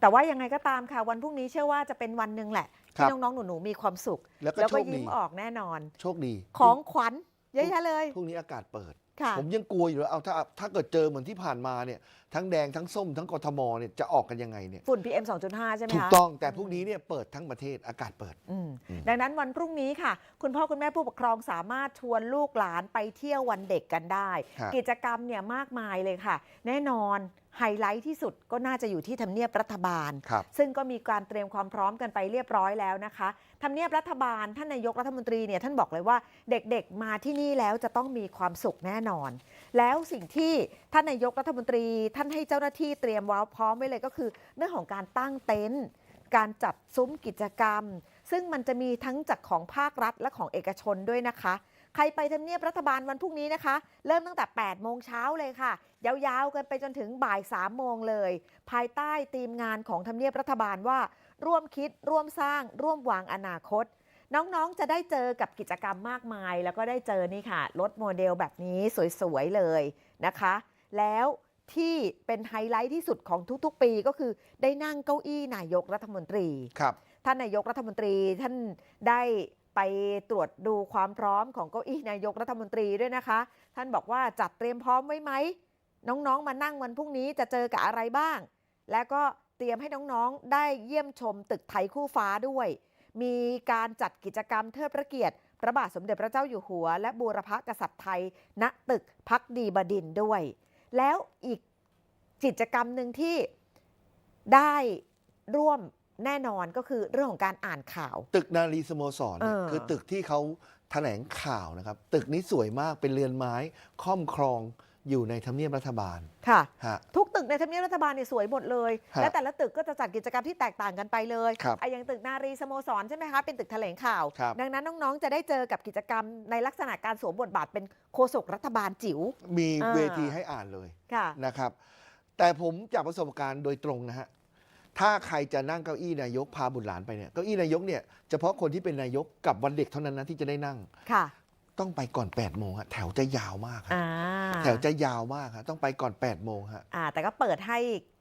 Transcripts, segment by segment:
แต่ว่ายังไงก็ตามค่ะ วันพรุ่งนี้เชื่อว่าจะเป็นวันหนึ่งแหละครัที่บน้องๆ หนูๆ มีความสุข แล้วก็แล้วโชก็คดี ยิ้มออกแน่นอน โชคดีของขวัญเยอะแยะเลยพรุ่งนี้อากาศเปิด ค่ะ ผมยังกลัวอยู่แล้วเอาถ้าถ้าเกิดเจอเหมือนที่ผ่านมาเนี่ยทั้งแดงทั้งส้มทั้งกทมเนี่ยจะออกกันยังไงเนี่ยฝุ่น PM 2.5 ใช่ไหมคะถูกต้องแต่พรุ่งนี้เนี่ยเปิดทั้งประเทศอากาศเปิด อืมอืม ดังนั้นวันพรุ่งนี้ค่ะ คุณพ่อคุณแม่ผู้ปกครองสามารถชวนลูกหลานไปเที่ยววันเด็กกันได้ครับกิจกรรมเนี่ยมากมายเลยค่ะ แน่นอน ไฮไลท์ที่สุดก็น่าจะอยู่ที่ทำเนียบรัฐบาลครับซึ่งก็มีการเตรียมความพร้อมกันไปเรียบร้อยแล้วนะคะทำเนียบรัฐบาลท่านนายกรัฐมนตรีเนี่ยท่านบอกเลยว่าเด็กๆมาที่นี่แล้วจะต้องมีความสุขแน่นอน แล้วสิ่งที่ท่านนายกรัฐมนตรี ท่านให้เจ้าหน้าที่เตรียมไว้พร้อมไว้เลยก็คือ เรื่องของการตั้งเต็นท์การจัดซุ้มกิจกรรม ซึ่งมันจะมีทั้งจากของภาครัฐและของเอกชนด้วยนะคะ ใครไปทำเนียบรัฐบาลวันพรุ่งนี้นะคะ เริ่มตั้งแต่ 8 โมงเช้าเลยค่ะ ยาวๆ กันไปจนถึงบ่าย 3 โมงเลย ภายใต้ธีมงานของทำเนียบรัฐบาลว่า ร่วมคิด ร่วมสร้าง ร่วมวางอนาคต น้องๆ จะได้เจอกับกิจกรรมมากมาย แล้วก็ได้เจอนี่ค่ะ รถโมเดลแบบนี้สวยๆ เลยนะคะ แล้วที่เป็นไฮไลท์ที่สุดของทุกๆ ปีก็คือได้นั่งเก้าอี้นายกรัฐมนตรี ครับ ท่านนายกรัฐมนตรีท่านได้ ไปตรวจดูความพร้อมของเก้าอี้นายกรัฐมนตรีด้วยนะคะ ท่านบอกว่าจัดเตรียมพร้อมไว้ไหม น้องๆ มานั่งวันพรุ่งนี้จะเจอกับอะไรบ้าง และก็เตรียมให้น้องๆ ได้เยี่ยมชมตึกไทยคู่ฟ้าด้วย มีการจัดกิจกรรมเทิดพระเกียรติ พระบาทสมเด็จพระเจ้าอยู่หัว และบูรพกษัตริย์ไทย ณตึกพักดีบดินด้วย แล้วอีกกิจกรรมหนึ่งที่ได้ร่วม แน่นอนก็คือเรื่องของการอ่านข่าว ตึกนารีสโมสรเนี่ยเออ คือตึกที่เขาแถลงข่าวนะครับ ตึกนี้สวยมากเป็นเรือนไม้ค่อมครองอยู่ในทำเนียบรัฐบาลค่ะ ฮะ ทุกตึกในทำเนียบรัฐบาลเนี่ยสวยหมดเลย ฮะและแต่ละตึกก็จะจัดกิจกรรมที่แตกต่างกันไปเลยครับไอ้อย่างตึกนารีสโมสรใช่ไหมคะ เป็นตึกแถลงข่าว ครับ ดังนั้นน้องๆ จะได้เจอกับกิจกรรมในลักษณะการสวมบทบาทเป็นโฆษกรัฐบาลจิ๋ว มีอ่า เวทีให้อ่านเลยค่ะ นะครับ แต่ผมจากประสบการณ์โดยตรงนะฮะ ถ้าใครจะนั่งเก้าอี้นายกพาบุตรหลานไปเนี่ยเก้าอี้นายกเนี่ยเฉพาะคนที่เป็นนายกกับวันเด็กเท่านั้นนะที่จะได้นั่ง ค่ะ ต้องไปก่อน8ปดโมงฮะแถวจะยาวมากฮะอ่าแถวจะยาวมากฮะต้องไปก่อน8ปดโมงฮะ อ่า แต่ก็เปิดให้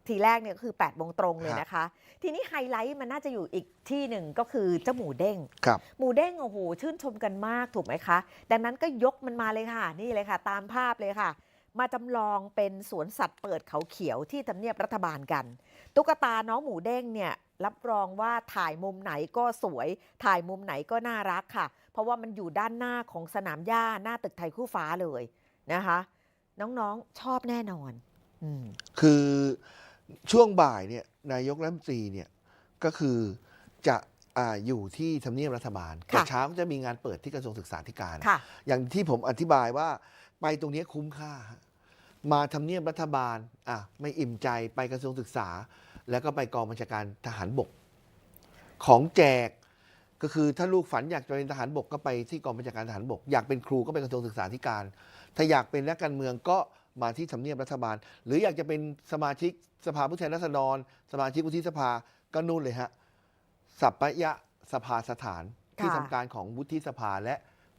ทีแรกเนี่ยก็คือ8ปดโมงตรงเลยฮะนะคะ ทีนี้ไฮไลท์มันน่าจะอยู่อีกที่หนึ่งก็คือเจ้าหมูเด้ง ครับ หมูเด้งโอ้โหชื่นชมกันมากถูกไหมคะ ดังนั้นก็ยกมันมาเลยค่ะ นี่เลยค่ะ ตามภาพเลยค่ะ มาจำลองเป็นสวนสัตว์เปิดเขาเขียวที่ทำเนียบรัฐบาลกัน ตุ๊กตาน้องหมูเด้งเนี่ยรับรองว่าถ่ายมุมไหนก็สวย ถ่ายมุมไหนก็น่ารักค่ะ เพราะว่ามันอยู่ด้านหน้าของสนามหญ้าหน้าตึกไทยคู่ฟ้าเลยนะคะ น้องๆชอบแน่นอนอืมคือช่วงบ่ายเนี่ยนายกรัฐมนตรีเนี่ยก็คือจะอาอยู่ที่ทำเนียบรัฐบาลแต่ค่ะเช้าก็จะมีงานเปิดที่กระทรวงศึกษาธิการค่ะอย่างที่ผมอธิบายว่า ไปตรงนี้คุ้มค่า มาทำเนียบรัฐบาลอะไม่อิ่มใจไปกระทรวงศึกษา แล้วก็ไปกองบัญชาการทหารบก ของแจกก็คือถ้าลูกฝันอยากจะเป็นทหารบกก็ไปที่กองบัญชาการทหารบก อยากเป็นครูก็ไปกระทรวงศึกษาธิการ ถ้าอยากเป็นนักการเมืองก็มาที่ทำเนียบรัฐบาล หรืออยากจะเป็นสมาชิกสภาผู้แทนราษฎร สมาชิกวุฒิสภาก็นู่นเลยฮะสัปปยะสภาสถานที่ค่ะทำการของวุฒิสภาและ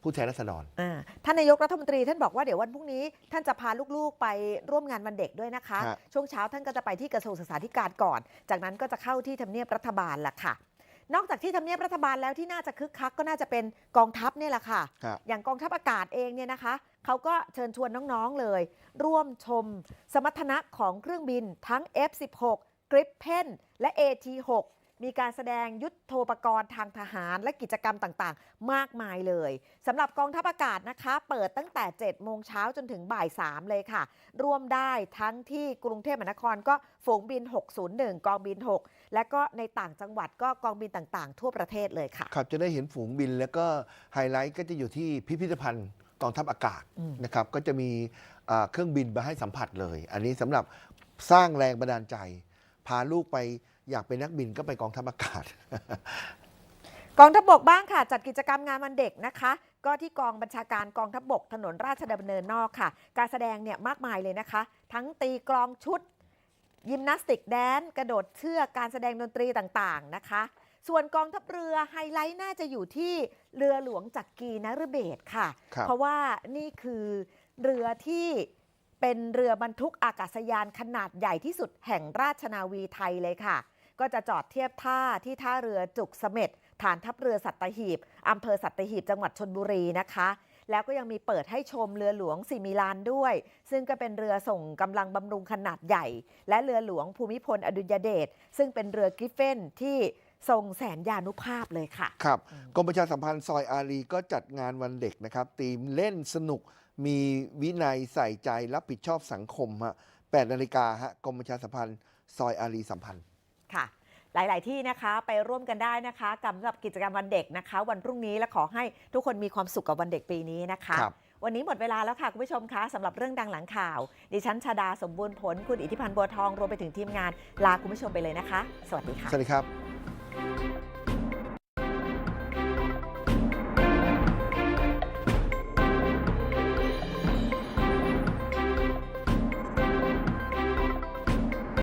ผู้แทนราษฎรอ่าท่านนายกรัฐมนตรีท่านบอกว่าเดี๋ยววันพรุ่งนี้ ท่านจะพาลูกๆไปร่วมงานวันเด็กด้วยนะคะ ฮะ ช่วงเช้าท่านก็จะไปที่กระทรวงศึกษาธิการก่อน จากนั้นก็จะเข้าที่ทำเนียบรัฐบาลล่ะค่ะ นอกจากที่ทำเนียบรัฐบาลแล้วที่น่าจะคึกคักก็น่าจะเป็นกองทัพเนี่ยแหละค่ะครับอย่างกองทัพอากาศเองเนี่ยนะคะ เขาก็เชิญชวนน้องๆเลย ร่วมชม สมรรถนะของเครื่องบินทั้ง F16 Gripen และ AT6 มีการแสดงยุทโธปกรณ์ทางทหารและกิจกรรมต่างๆ มากมายเลยสำหรับกองทัพอากาศนะคะ เปิดตั้งแต่ 7 โมงเช้าจนถึงบ่าย 3 เลยค่ะ ร่วมได้ทั้งที่กรุงเทพมหานครก็ฝูงบิน 601 กองบิน 6 และก็ในต่างจังหวัดก็กองบินต่างๆ ทั่วประเทศเลยค่ะ ครับจะได้เห็นฝูงบินแล้วก็ไฮไลท์ก็จะอยู่ที่พิพิธภัณฑ์กองทัพอากาศอืมนะครับก็จะมีอ่าเครื่องบินมาให้สัมผัสเลย อันนี้สำหรับสร้างแรงบันดาลใจ พาลูกไป อยากเป็นนักบินก็ไปกองทัพอากาศ กองทัพบกบ้างค่ะ จัดกิจกรรมงานวันเด็กนะคะ ก็ที่กองบัญชาการกองทัพบก ถนนราชดำเนินนอกค่ะ การแสดงเนี่ยมากมายเลยนะคะ ทั้งตีกลองชุด ยิมนาสติกแดนซ์กระโดดเชือกการแสดงดนตรีต่างๆนะคะส่วนกองทัพเรือไฮไลท์น่าจะอยู่ที่เรือหลวงจักรีนฤเบศรค่ะครับเพราะว่านี่คือเรือที่เป็นเรือบรรทุกอากาศยานขนาดใหญ่ที่สุดแห่งราชนาวีไทยเลยค่ะ ก็จะจอดเทียบท่าที่ท่าเรือจุกเสม็ดฐานทัพเรือสัตหีบอำเภอสัตหีบจังหวัดชนบุรีนะคะ แล้วก็ยังมีเปิดให้ชมเรือหลวงสิมิลานด้วย ซึ่งก็เป็นเรือส่งกำลังบำรุงขนาดใหญ่ และเรือหลวงภูมิพลอดุลยเดชซึ่งเป็นเรือกริฟเฟนที่ทรงแสนยานุภาพเลยค่ะ ครับกรมประชาสัมพันธ์ซอยอารีก็จัดงานวันเด็กนะครับธีมเล่นสนุกมีวินัยใส่ใจรับผิดชอบสังคมฮะ8นาฬิกาฮะกรมประชาสัมพันธ์ซอยอารีสัมพันธ์ ค่ะ หลาย ๆ ที่นะคะไปร่วมกันได้นะคะกับสำหรับกิจกรรมวันเด็กนะคะ วันพรุ่งนี้และขอให้ทุกคนมีความสุขกับวันเด็กปีนี้นะคะ ครับ วันนี้หมดเวลาแล้วค่ะ คุณผู้ชมคะสำหรับเรื่องดังหลังข่าว ดิฉันชาดาสมบูรณ์ผล คุณอิทธิพันธ์บัวทองรวมไปถึงทีมงานลาคุณผู้ชมไปเลยนะคะ สวัสดีค่ะ สวัสดีครับ